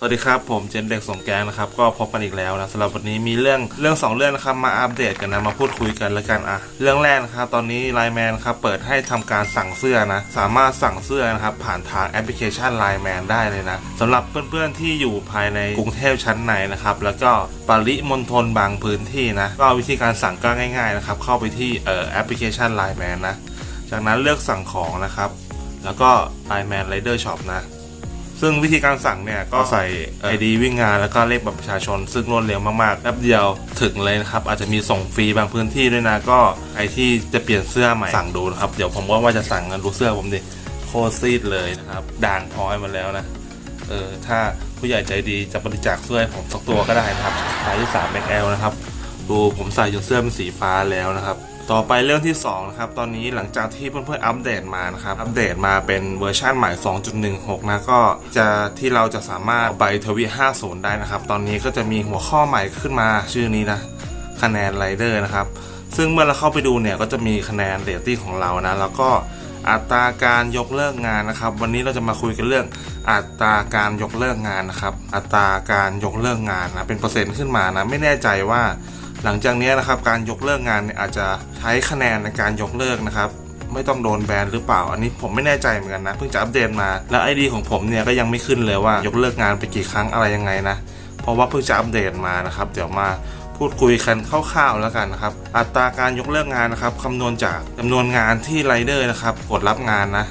สวัสดีครับ ผมเจนเด็กสงแกงนะครับ ก็พบกันอีกแล้วนะสำหรับวันนี้มีเรื่องเรื่องสองเรื่องนะครับมาอัปเดตกันนะมาพูดคุยกันแล้วกันอะเรื่องแรกนะครับตอนนี้ไลแมนครับเปิดให้ทำการสั่งเสื้อนะสามารถสั่งเสื้อนะครับผ่านทางแอปพลิเคชันไลแมนได้เลยนะสำหรับเพื่อนๆที่อยู่ภายในกรุงเทพชั้นในนะครับแล้วก็ปริมณฑลบางพื้นที่นะก็วิธีการสั่งก็ง่ายๆนะครับเข้าไปที่เอ่อแอปพลิเคชันไลแมนนะจากนั้นเลือกสั่งของนะครับแล้วก็ไลแมนไรเดอร์ช็อปนะ ซึ่งวิธีการสั่งเนี่ยก็ใส่ไอดีวิ่งงานแล้วก็เลขบัตรประชาชน ซึ่งรวดเร็วมากๆแป๊บเดียวถึงเลยนะครับ อาจจะมีส่งฟรีบางพื้นที่ด้วยนะก็ใครที่จะเปลี่ยนเสื้อใหม่สั่งดูนะครับ เดี๋ยวผมก็ว่าจะสั่งกันดูเสื้อผมดิโคตรซีดเลยนะครับ ด่างพร้อยมาแล้วนะเออถ้าผู้ใหญ่ใจดีจะบริจาคเสื้อให้ผมสักตัวก็ได้นะครับสายที่3 XL นะครับ ดูผมใส่จนเสื้อเป็นสีฟ้าแล้วนะครับ ต่อไปเรื่องที่2นะครับตอนนี้หลังจากที่เพื่อนๆอัปเดตมานะครับอัปเดตมาเป็นเวอร์ชันใหม่ 2.16 นะก็จะที่เราจะสามารถไปทวี50 ได้นะครับ ตอนนี้ก็จะมีหัวข้อใหม่ขึ้นมาชื่อนี้นะคะแนนไรเดอร์นะครับซึ่งเมื่อเราเข้าไปดูเนี่ยก็จะมีคะแนนเรตติ้งของเรานะแล้วก็อัตราการยกเลิกงานนะครับ วันนี้เราจะมาคุยกันเรื่องอัตราการยกเลิกงานนะครับ อัตราการยกเลิกงานนะเป็นเปอร์เซ็นต์ขึ้นมานะไม่แน่ใจว่า หลังจากนี้นะครับการยกเลิกงานเนี่ยอาจจะใช้คะแนนในการยกเลิกนะครับไม่ต้องโดนแบนหรือเปล่า อันนี้ผมไม่แน่ใจเหมือนกันนะ เพิ่งจะอัปเดตมา แล้วไอดีของผมเนี่ยก็ยังไม่ขึ้นเลยว่ายกเลิกงานไปกี่ครั้งอะไรยังไงนะ เพราะว่าเพิ่งจะอัปเดตมานะครับ เดี๋ยวมาพูดคุยกันคร่าวๆแล้วกันนะครับ อัตราการยกเลิกงานนะครับคำนวณจากจำนวนงานที่ไรเดอร์นะครับกดรับงานนะ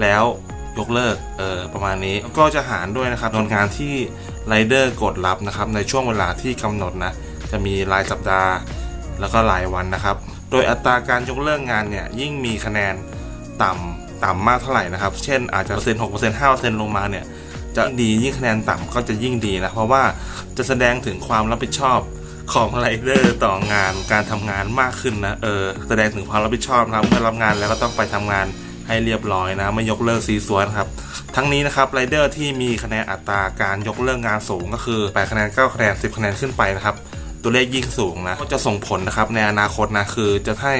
แล้วยกเลิก เออประมาณนี้ ก็จะหารด้วยนะครับจำนวนงานที่ไรเดอร์กดรับนะครับในช่วงเวลาที่กำหนดนะ จะมีรายสัปดาห์ แล้วก็รายวันนะครับ โดยอัตราการยกเลิกงานเนี่ยยิ่งมีคะแนนต่ำต่ำมากเท่าไหร่นะครับ เช่นอาจจะเปอร์เซ็นต์หกเปอร์เซ็นต์ห้าเปอร์เซ็นต์ลงมาเนี่ยจะดียิ่งคะแนนต่ำก็จะยิ่งดีนะ เพราะว่าจะแสดงถึงความรับผิดชอบของไรเดอร์ต่องานการทำงานมากขึ้นนะเออแสดงถึงความรับผิดชอบนะครับเมื่อรับงานแล้วก็ต้องไปทำงานให้เรียบร้อยนะไม่ยกเลิกซีซัวนะครับ ทั้งนี้นะครับไรเดอร์ที่มีคะแนนอัตราการยกเลิกงานสูงก็คือ8คะแนน9คะแนน10 คะแนนขึ้นไปนะครับ ตัวเลขยิ่งสูงนะก็จะส่งผลนะครับในอนาคตนะคือจะให้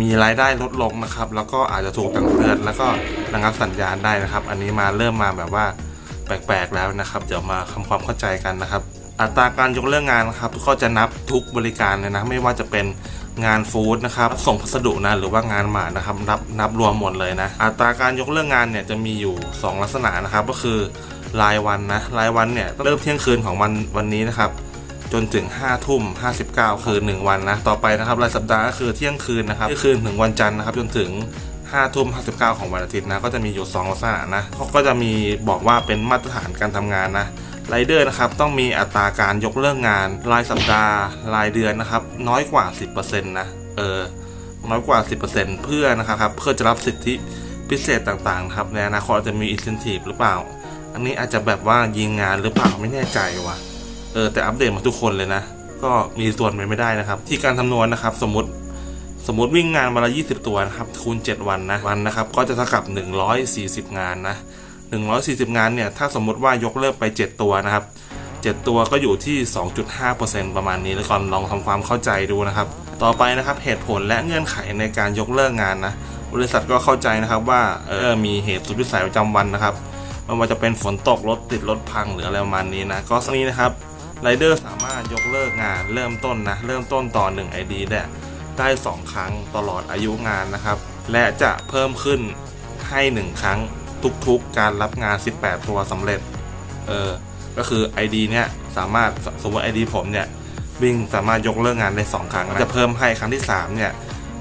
มีรายได้ลดลงนะครับ แล้วก็อาจจะถูกตังเตือนแล้วก็ระงับสัญญาณได้นะครับ อันนี้มาเริ่มมาแบบว่าแปลกๆแล้วนะครับ เดี๋ยวมาทำความเข้าใจกันนะครับ อัตราการยกเลิกงานนะครับก็จะนับทุกบริการเลยนะไม่ว่าจะเป็นงานฟู้ดนะครับส่งพัสดุนะหรือว่างานหมานะครับนับนับรวมหมดเลยนะ อัตราการยกเลิกงานเนี่ยจะมีอยู่ 2 ลักษณะนะครับ ก็คือรายวันนะรายวันเนี่ยเริ่มเที่ยงคืนของวันวันนี้นะครับ จนถึง5ทุ่ม59 คือ 1 วันนะ ต่อไปนะครับรายสัปดาห์ก็คือเที่ยงคืนนะครับเที่ยงคืนถึงวันจันทร์นะครับ จนถึง5ทุ่ม59 ของวันอาทิตย์นะ ก็จะมีอยู่ 2 ลักษณะนะเขาก็จะมีบอกว่าเป็นมาตรฐานการทำงานนะไรเดอร์นะครับต้องมีอัตราการยกเลิกงาน รายสัปดาห์ รายเดือนนะครับ น้อยกว่า 10%นะเออน้อยกว่า 10%เพื่อนะครับเพื่อจะรับสิทธิพิเศษต่างๆนะครับในอนาคตจะมีอินเซนティブหรือเปล่า อันนี้อาจจะแบบว่ายิงงานหรือเปล่าไม่แน่ใจว่ะ เออแต่อัปเดตมาทุกคนเลยนะ ก็มีส่วนเป็นไม่ได้นะครับ ที่การคำนวณนะครับ สมมติสมมติวิ่งงานวันละ 20 ตัวนะครับ คูณ 7 วันนะวันนะครับ ก็จะเท่ากับ 140 งานนะ 140 งานเนี่ย ถ้าสมมติว่ายกเลิกไป 7 ตัวนะครับ 7 ตัวก็อยู่ที่ 2.5%ประมาณนี้แล้วก่อนลองทำความเข้าใจดูนะครับ ต่อไปนะครับเหตุผลและเงื่อนไขในการยกเลิกงานนะบริษัทก็เข้าใจนะครับว่าเออมีเหตุสุดวิสัยประจำวันนะครับไม่ว่าจะเป็นฝนตกรถติดรถพังหรืออะไรประมาณนี้นะก็สักนี้นะครับ ไรเดอร์สามารถยกเลิกงานเริ่มต้นนะ เริ่มต้นต่อ1 ID ได้ได้ 2 ครั้งตลอดอายุงานนะครับ และจะเพิ่มขึ้นให้ 1 ครั้งทุกๆการรับงาน 18 ตัวสำเร็จ เออ ก็คือ ID เนี่ยสามารถสมมติ ID ผมเนี่ยวิ่งสามารถยกเลิกงานได้ 2 ครั้งนะจะเพิ่มให้ครั้งที่ 3 เนี่ย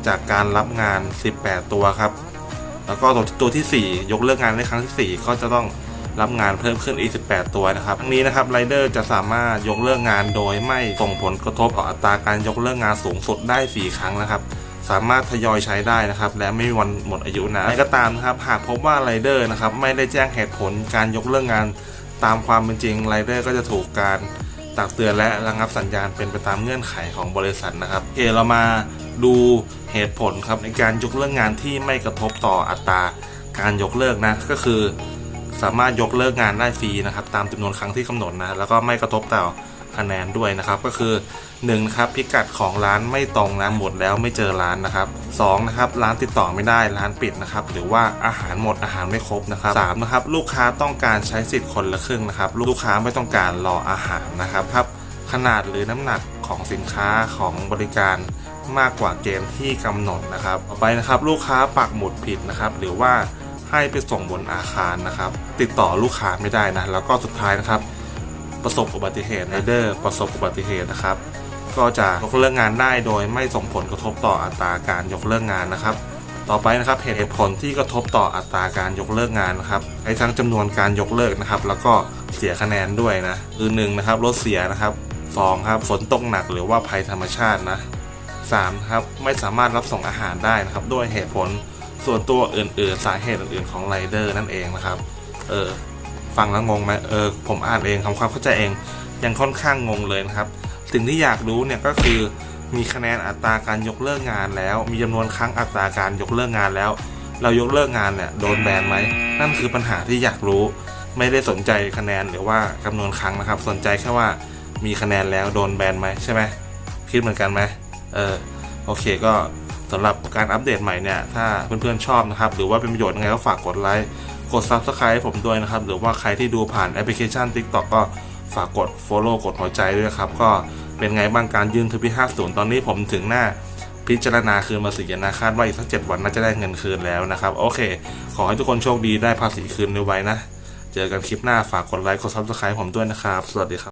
จากการรับงาน 18 ตัวครับ แล้วก็ตัวตัวที่ 4 ยกเลิกงานในครั้งที่ 4 ก็จะต้อง รับงานเพิ่มขึ้นอีก 18 ตัวนะครับทั้งนี้นะครับไรเดอร์จะสามารถยกเลิกงานโดยไม่ส่งผลกระทบต่ออัตราการยกเลิกงานสูงสุดได้ 4 ครั้งนะครับสามารถทยอยใช้ได้นะครับ และไม่มีวันหมดอายุนะไรก็ตามนะครับ หากพบว่าไรเดอร์นะครับไม่ได้แจ้งเหตุผลการยกเลิกงานตามความเป็นจริงไรเดอร์ก็จะถูกการตักเตือนและระงับสัญญาณเป็นไปตามเงื่อนไขของบริษัทนะครับโอเคเรามาดูเหตุผลครับในการยกเลิกงานที่ไม่กระทบต่ออัตราการยกเลิกนะก็คือ สามารถยกเลิกงานได้ฟรีนะครับ ตามจำนวนครั้งที่กำหนดนะแล้วก็ไม่กระทบต่อคะแนนด้วยนะครับ ก็คือ1นะครับพิกัดของร้านไม่ตรงนะหมดแล้วไม่เจอร้านนะครับ2นะครับร้านติดต่อไม่ได้ร้านปิดนะครับหรือว่าอาหารหมดอาหารไม่ครบนะครับสามนะครับลูกค้าต้องการใช้สิทธิ์คนละครึ่งนะครับลูกค้าไม่ต้องการรออาหารนะครับครับขนาดหรือน้ำหนักของสินค้าของบริการมากกว่าเกณฑ์ที่กำหนดนะครับต่อไปนะครับลูกค้าปักหมุดผิดนะครับหรือว่า ให้ไปส่งบนอาคารนะครับ ติดต่อลูกค้าไม่ได้นะ แล้วก็สุดท้ายนะครับ ประสบอุบัติเหตุไรเดอร์ประสบอุบัติเหตุนะครับ ก็จะยกเลิกงานได้โดยไม่ส่งผลกระทบต่ออัตราการยกเลิกงานนะครับ ต่อไปนะครับเหตุผลที่กระทบต่ออัตราการยกเลิกงานนะครับไอ้ทั้งจำนวนการยกเลิกนะครับ แล้วก็เสียคะแนนด้วยนะคือหนึ่งนะครับรถเสียนะครับสองครับฝนตกหนักหรือว่าภัยธรรมชาตินะสามครับไม่สามารถรับส่งอาหารได้นะครับ ด้วยเหตุผล ส่วนตัวอื่นๆ สาเหตุอื่นๆของไรเดอร์นั่นเองนะครับ เออฟังแล้วงงไหมเออผมอ่านเองทำความเข้าใจเองยังค่อนข้างงงเลยนะครับ สิ่งที่อยากรู้เนี่ยก็คือมีคะแนนอัตราการยกเลิกงานแล้ว มีจำนวนครั้งอัตราการยกเลิกงานแล้ว เรายกเลิกงานเนี่ยโดนแบนไหมนั่นคือปัญหาที่อยากรู้ ไม่ได้สนใจคะแนนหรือว่าจำนวนครั้งนะครับ สนใจแค่ว่ามีคะแนนแล้วโดนแบนไหมใช่ไหมคิดเหมือนกันไหมเออโอเคก็ สำหรับการอัปเดตใหม่เนี่ย ถ้าเพื่อนๆชอบนะครับ หรือว่าเป็นประโยชน์ยังไงก็ฝากกดไลค์ กด Subscribe ให้ผมด้วยนะครับ หรือว่าใครที่ดูผ่านแอปพลิเคชัน TikTok ก็ฝากกด Follow กดหัวใจด้วยครับ ก็เป็นไงบ้างการยืนทวิ50 ตอนนี้ผมถึงหน้าพิจารณาคืนภาษีนะคาดว่าอีกสักเจ็ดวันน่าจะได้เงินคืนแล้วนะครับ โอเค ขอให้ทุกคนโชคดีได้ภาษีคืนไวๆนะ เจอกันคลิปหน้าฝากกดไลค์กด Subscribe ผมด้วยนะครับ สวัสดีครับ